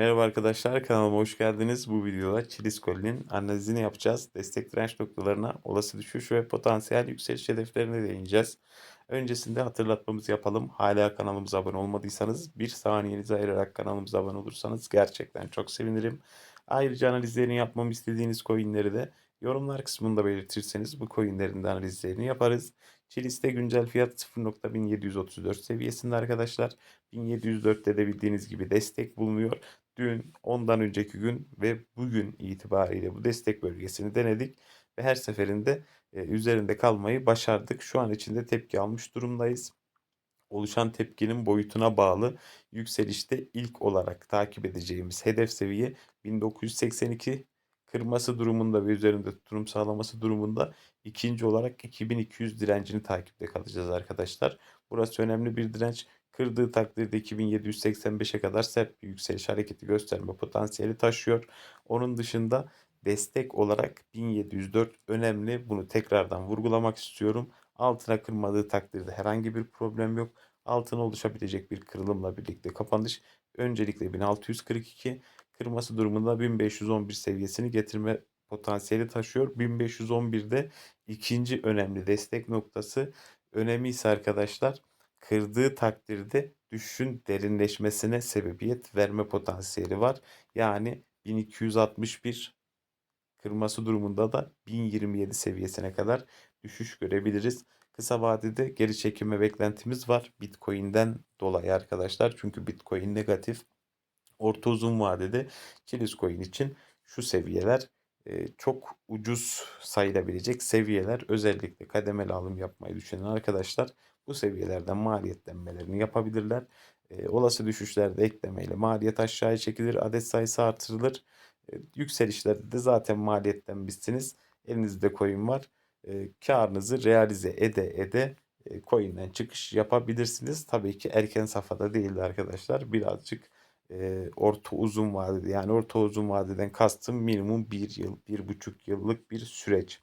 Merhaba arkadaşlar kanalıma hoş geldiniz. Bu videoda Chiliz Colin'in analizini yapacağız. Destek direnç noktalarına, olası düşüş ve potansiyel yükseliş hedeflerine değineceğiz. Öncesinde hatırlatmamızı yapalım. Hala kanalımıza abone olmadıysanız bir saniyenizi ayırarak kanalımıza abone olursanız gerçekten çok sevinirim. Ayrıca analizlerini yapmamı istediğiniz coinleri de yorumlar kısmında belirtirseniz bu coinlerin de analizlerini yaparız. Chiliz'de güncel fiyat 0.1734 seviyesinde arkadaşlar. 1704'te de bildiğiniz gibi destek bulunuyor. Dün, ondan önceki gün ve bugün itibariyle bu destek bölgesini denedik ve her seferinde e, üzerinde kalmayı başardık. Şu an içinde tepki almış durumdayız. Oluşan tepkinin boyutuna bağlı yükselişte ilk olarak takip edeceğimiz hedef seviye 1982 kırması durumunda ve üzerinde tutum sağlaması durumunda ikinci olarak 2200 direncini takipte kalacağız arkadaşlar. Burası önemli bir direnç. Kırdığı takdirde 2785'e kadar sert bir yükseliş hareketi gösterme potansiyeli taşıyor. Onun dışında destek olarak 1704 önemli. Bunu tekrardan vurgulamak istiyorum. Altına kırmadığı takdirde herhangi bir problem yok. Altına oluşabilecek bir kırılımla birlikte kapanış öncelikle 1642 kırması durumunda 1511 seviyesini getirme potansiyeli taşıyor. 1511'de ikinci önemli destek noktası önemi ise arkadaşlar kırdığı takdirde düşüşün derinleşmesine sebebiyet verme potansiyeli var. Yani 1261 kırması durumunda da 1027 seviyesine kadar düşüş görebiliriz. Kısa vadede geri çekilme beklentimiz var Bitcoin'den dolayı arkadaşlar. Çünkü Bitcoin negatif. Orta uzun vadede Chiliz Coin için şu seviyeler e, çok ucuz sayılabilecek seviyeler. Özellikle kademeli alım yapmayı düşünen arkadaşlar bu seviyelerden maliyetlenmelerini yapabilirler. E, olası düşüşlerde eklemeyle maliyet aşağıya çekilir, adet sayısı artırılır. Yükselişlerde de zaten maliyetlenmişsiniz. Elinizde coin var. E, karınızı realize ede ede e, coin'den çıkış yapabilirsiniz. Tabii ki erken safhada değildi arkadaşlar. Birazcık e, orta uzun vadede yani orta uzun vadeden kastım minimum bir yıl, bir buçuk yıllık bir süreç.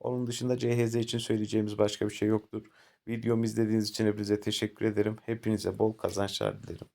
Onun dışında CHZ için söyleyeceğimiz başka bir şey yoktur. Videomu izlediğiniz için hepinize teşekkür ederim. Hepinize bol kazançlar dilerim.